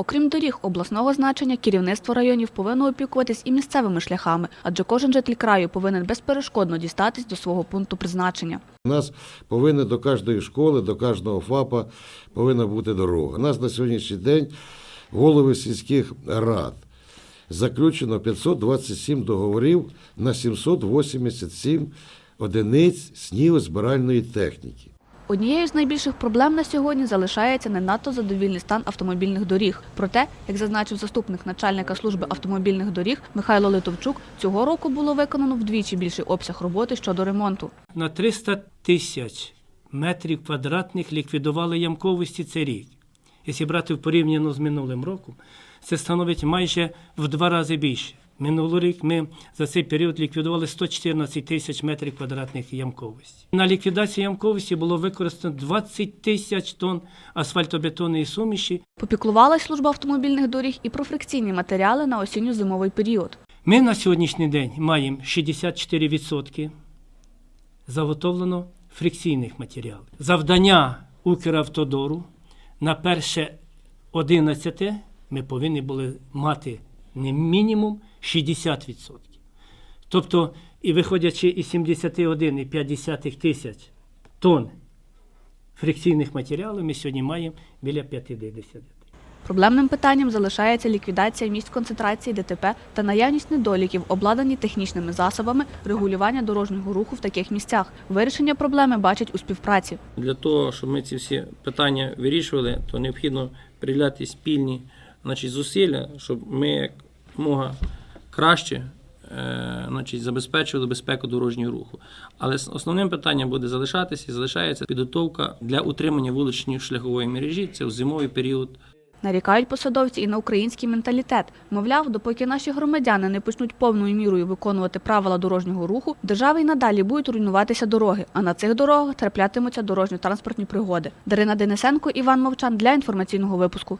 Окрім доріг обласного значення, керівництво районів повинно опікуватись і місцевими шляхами, адже кожен житель краю повинен безперешкодно дістатись до свого пункту призначення. У нас повинна до кожної школи, до кожного ФАПа повинна бути дорога. У нас на сьогоднішній день голови сільських рад заключено 527 договорів на 787 одиниць снігозбиральної техніки. Однією з найбільших проблем на сьогодні залишається не надто задовільний стан автомобільних доріг. Проте, як зазначив заступник начальника служби автомобільних доріг Михайло Литовчук, цього року було виконано вдвічі більший обсяг роботи щодо ремонту. На 300 тисяч метрів квадратних ліквідували ямковості цей рік. Якщо брати порівняно з минулим роком, це становить майже в два рази більше. Минулий рік ми за цей період ліквідували 114 тисяч метрів квадратних ямковості. На ліквідацію ямковості було використано 20 тисяч тонн асфальтобетонної суміші. Попіклувалась служба автомобільних доріг і про фрикційні матеріали на осінньо-зимовий період. Ми на сьогоднішній день маємо 64% заготовлено фрикційних матеріалів. Завдання Укравтодору на перше 11 ми повинні були мати не мінімум 60%. Тобто, і виходячи із 71,5 тисяч тонн фрикційних матеріалів, ми сьогодні маємо біля 50. Проблемним питанням залишається ліквідація місць концентрації ДТП та наявність недоліків, обладнані технічними засобами регулювання дорожнього руху в таких місцях. Вирішення проблеми бачать у співпраці. Для того, щоб ми ці всі питання вирішували, то необхідно приділяти спільні значить, зусилля, щоб ми як мога краще е, значить, забезпечували безпеку дорожнього руху. Але основним питанням буде залишатися і залишається підготовка для утримання вуличної шляхової мережі. Це в зимовий період Нарікають посадовці і на український менталітет. Мовляв, допоки наші громадяни не почнуть повною мірою виконувати правила дорожнього руху, в державі й надалі будуть руйнуватися дороги, а на цих дорогах траплятимуться дорожньо-транспортні пригоди. Дарина Денисенко, Іван Мовчан для інформаційного випуску.